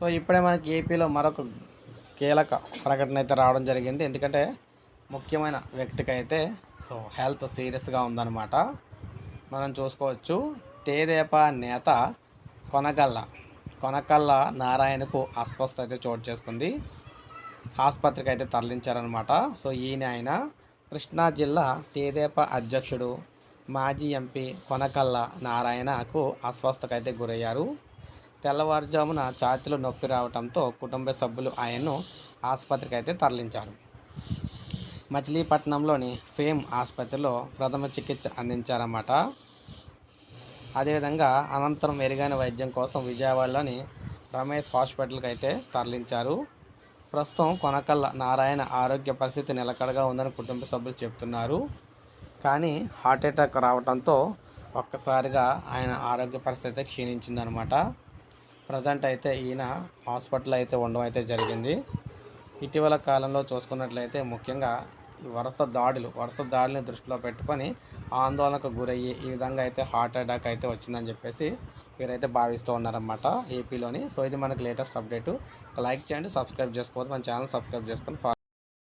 So ఇప్పుడే మనకి ఏపీలో మరొక కీలక ప్రకటన అయితే రావడం జరిగింది. ఎందుకంటే ముఖ్యమైన వ్యక్తికి అయితే సో హెల్త్ సీరియస్గా ఉందన్నమాట. మనం చూసుకోవచ్చు. తేదేపా నేత కొనగల్ల కొనకల్ల నారాయణకు అస్వస్థ అయితే చోటు చేసుకుంది. ఆసుపత్రికి అయితే తరలించారనమాట సో ఈయన ఆయన కృష్ణా జిల్లా తేదేపా అధ్యక్షుడు మాజీ ఎంపీ కొనకల్ల నారాయణకు అస్వస్థకైతే గురయ్యారు. తెల్లవారుజామున ఛాతీలో నొప్పి రావడంతో కుటుంబ సభ్యులు ఆయన్ను ఆసుపత్రికి అయితే తరలించారు. మచిలీపట్నంలోని ఫేమ్ ఆసుపత్రిలో ప్రథమ చికిత్స అందించారన్నమాట. అదేవిధంగా అనంతరం మెరుగైన వైద్యం కోసం విజయవాడలోని రమేష్ హాస్పిటల్కి అయితే తరలించారు. ప్రస్తుతం కొనకల్ల నారాయణ ఆరోగ్య పరిస్థితి నిలకడగా ఉందని కుటుంబ సభ్యులు చెప్తున్నారు కానీ హార్ట్ అటాక్ రావడంతో ఒక్కసారిగా ఆయన ఆరోగ్య పరిస్థితి క్షీణించిందనమాట ప్రజెంట్ అయితే ఈయన హాస్పిటల్ అయితే ఉండడం అయితే జరిగింది. ఇటీవల కాలంలో చూసుకున్నట్లయితే ముఖ్యంగా ఈ వరుస దాడులు వరుస దాడులను దృష్టిలో పెట్టుకొని ఆందోళనకు గురయ్యి ఈ విధంగా అయితే హార్ట్ అటాక్ అయితే వచ్చిందని చెప్పేసి వీరైతే భావిస్తూ ఉన్నారన్నమాట ఏపీలోని. సో ఇది మనకు లేటెస్ట్ అప్డేటు. లైక్ చేయండి సబ్స్క్రైబ్ చేసుకోవద్దు. మన ఛానల్ సబ్స్క్రైబ్ చేసుకొని